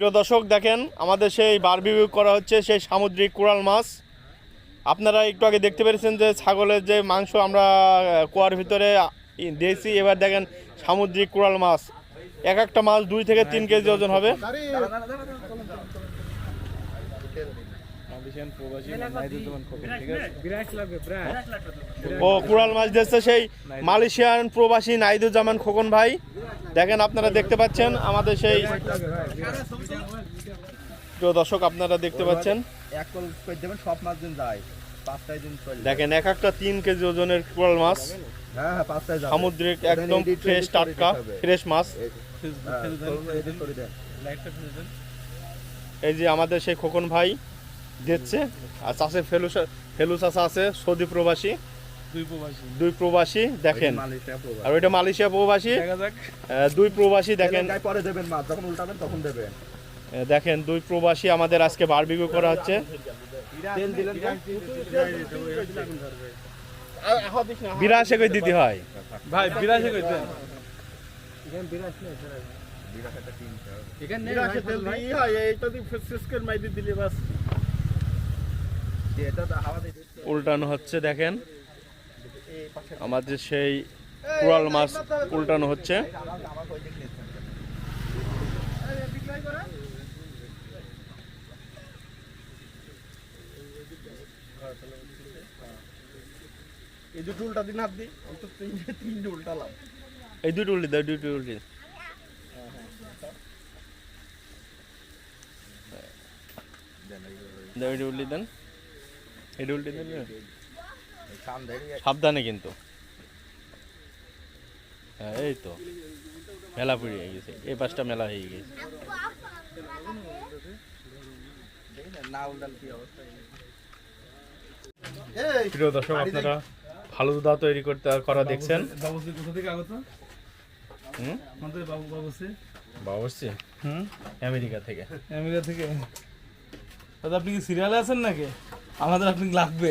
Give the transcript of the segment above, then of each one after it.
প্রিয় দর্শক, দেখেন আমাদের সেই বারবি করা হচ্ছে সেই সামুদ্রিক কুড়াল মাছ। আপনারা একটু আগে দেখতে পেরেছেন যে ছাগলের যে মাংস আমরা কুয়ার ভিতরে দিয়েছি। এবার দেখেন সামুদ্রিক কুড়াল মাছ। এক একটা মাছ দুই থেকে তিন কেজি ওজন হবে। ও কুড়াল মাছ দিচ্ছে সেই মালয়েশিয়ান প্রবাসী নাইদুজ্জামান খোকন ভাই। দেখেন আপনারা দেখতে পাচ্ছেন আমাদের সেই প্রিয় দর্শক আপনারা দেখতে পাচ্ছেন। সব মাছ যায়। দেখেন এক একটা তিন কেজি ওজনের কুড়াল মাছ। হ্যাঁ হ্যাঁ সামুদ্রিক একদম ফ্রেশ টাটকা ফ্রেশ মাছ। হ্যাঁ। এই যে আমাদের সেই খোকন ভাই দিচ্ছে। আর চাষে ফেলু ফেলু চাষা আছে সৌদি প্রবাসী। দুই প্রবাসী। দেখেন। আর ওইটা মালয়েশিয়া প্রবাসী। দুই প্রবাসী দেখেন। পরে দেবেন মাছ যখন উল্টাবেন তখন দেবেন দেখেন দুই প্রবাসী আমাদের আজকে বারবিকিউ করা হচ্ছে। তেল দিলেন বিরাশে কই দিতে হয়। ভাই বিরাশে কইতেন এটা তো হাওয়া দিয়ে দিচ্ছে। উল্টানো হচ্ছে দেখেন। আমাদের সেই কুড়াল মাছ উল্টানো হচ্ছে। আমার আমার ওই এই দুটো উল্টা দিন হাত দিই আমি তিনটে তিনটে উল্টালাম। এই দুটো উল্টি দাও দুটো উল্টি। দাও এটা দেন। এটা উল্টি দেন সাবধানে কিন্তু। হ্যাঁ এই তো। মেলা পুড়িয়ে গেছে। এই পাশটা মেলা হয়ে গেছে। প্রিয় দর্শক আপনারা ফালুদা তৈরি করতে করা দেখছেন। বাবুসি কোথা থেকে আগত? হুম? বাবু বাবুসি বাবুর্চি হুম? আমেরিকা থেকে। আমেরিকা থেকে? দাদা আপনি কি সিরিয়ালে আছেন নাকি? আমাদের আপনি লাগবে।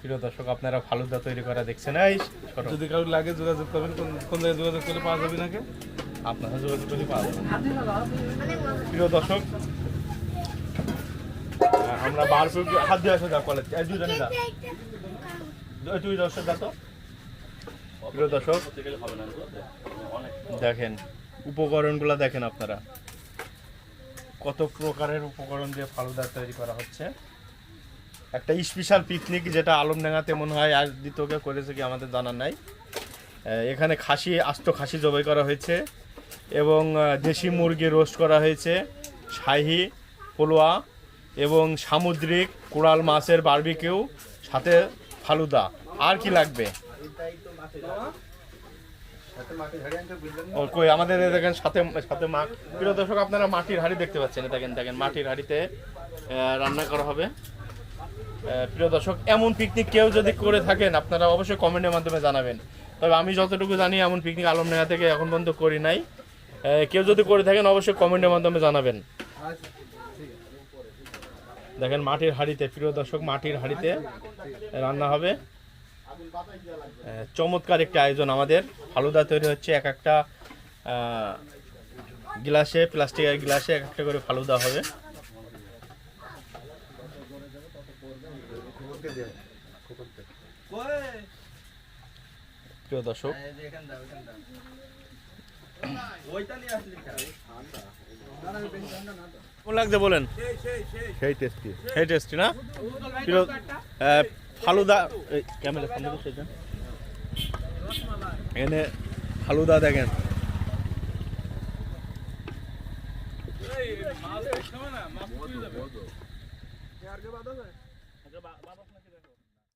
প্রিয় দর্শক আপনারা ফালুদা তৈরি করা দেখছেন। এই যদি কারও লাগে যোগাযোগ করবেন কোন কোন জায়গায় যোগাযোগ করলে পাওয়া যাবে নাকি? আপনারা যোগাযোগ করে পাওয়া যাবে। প্রিয় দর্শক আমরা বার হাত দিয়ে আসো যা কলেজ এই দুজনে যা। তুই দর্শক যা তো। প্রিয় দর্শক দেখেন উপকরণগুলো দেখেন আপনারা। কত প্রকারের উপকরণ দিয়ে ফালুদা তৈরি করা হচ্ছে। একটা স্পেশাল পিকনিক যেটা আলমডাঙ্গাতে মনে হয় আজ দ্বিতীয়কে করেছে কি আমাদের জানা নাই। এখানে খাসি, আস্ত খাসি জবাই করা হয়েছে এবং দেশি মুরগি রোস্ট করা হয়েছে, শাহি, পোলোয়া এবং সামুদ্রিক কোরাল মাছের বারবিকিউ সাথে ফালুদা। আর কি লাগবে? কই, আমাদের দেখেন সাথে সাথে প্রিয় দর্শক, আপনারা মাটির হাঁড়ি দেখতে পাচ্ছেন। দেখেন দেখেন, মাটির হাঁড়িতে রান্না করা হবে। প্রিয় দর্শক, এমন পিকনিক কেউ যদি করে থাকেন, আপনারা অবশ্যই কমেন্টের মাধ্যমে জানাবেন। তবে আমি যতটুকু জানি, এমন পিকনিক আলমডাঙ্গা থেকে এখন পর্যন্ত করি নাই। কেউ যদি করে থাকেন, অবশ্যই কমেন্টের মাধ্যমে জানাবেন। দেখেন, মাটির হাঁড়িতে, প্রিয় দর্শক, মাটির হাঁড়িতে রান্না হবে। চমৎকার একটি আয়োজন আমাদের। ফালুদা তৈরি হচ্ছে এক একটা গ্লাসে, প্লাস্টিকের গ্লাসে এক একটা করে ফালুদা হবে খবরকে দিয়ে খবরকে প্রিয় দর্শক এই যে এখান দাও এখান দাও ওইটা নিয়ে আসলি কেন? কেমন লাগছে বলেন? সেই টেস্টি সেই। টেস্টি না? প্রিয় ফালুদা ক্যামেরা সামনে সেটা এখানে ফালুদা দেখেন। মাছ না মাছ